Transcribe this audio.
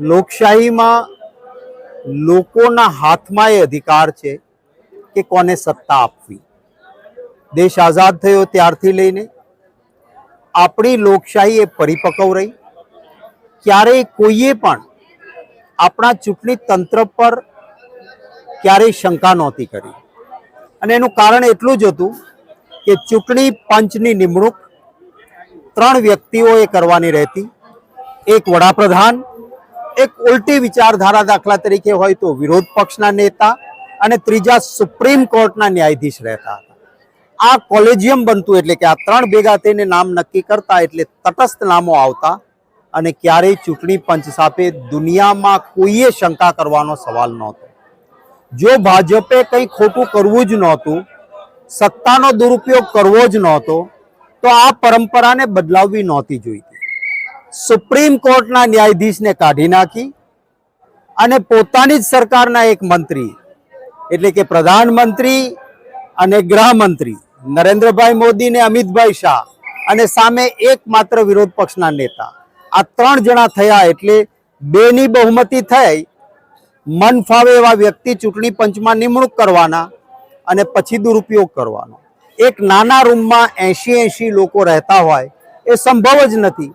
લોકશાહીમાં લોકોના હાથમાં એ અધિકાર છે કે કોને સત્તા આપવી. દેશ આઝાદ થયો ત્યારથી લઈને આપણી લોકશાહી એ પરિપક્વ રહી. ક્યારેય કોઈએ પણ આપણા ચૂંટણી તંત્ર પર ક્યારેય શંકા નહોતી કરી. અને એનું કારણ એટલું જ હતું કે ચૂંટણી પંચની નિમણૂક ત્રણ વ્યક્તિઓએ કરવાની રહેતી. એક વડાપ્રધાન એક ઉલટી વિચારધારા દાખલા તરીકે હોય તો વિરોધ પક્ષના નેતા અને ત્રીજા સુપ્રીમ કોર્ટના ન્યાયાધીશ રહેતા હતા. આ કોલેજિયમ બનતું એટલે કે આ ત્રણ ભેગા થઈને નામ નક્કી કરતા એટલે તટસ્થ નામો આવતા અને ક્યારેય ચૂંટણી પંચ સાથે દુનિયામાં કોઈએ શંકા કરવાનો સવાલ નહોતો. જો ભાજપે કંઈ ખોટું કરવું જ નહોતું, સત્તાનો દુરુપયોગ કરવો જ નહોતો, તો આ પરંપરાને બદલાવવી નહોતી જોઈતી. સુપ્રીમ કોર્ટના ન્યાયાધીશને કાઢી નાખી અને પોતાની જ સરકારના એક મંત્રી, એટલે કે પ્રધાનમંત્રી અને ગૃહમંત્રી નરેન્દ્રભાઈ મોદી ને અમિતભાઈ શાહ અને સામે એકમાત્ર વિરોધ પક્ષના નેતા. આ ત્રણ જણા થયા એટલે બેની બહુમતી થઈ. મન ફાવે એવા વ્યક્તિ ચૂંટણી પંચમાં નિમણૂક કરવાના અને પછી દુરુપયોગ કરવાનો. એક નાના રૂમમાં એંશી એંશી લોકો રહેતા હોય એ સંભવ જ નથી.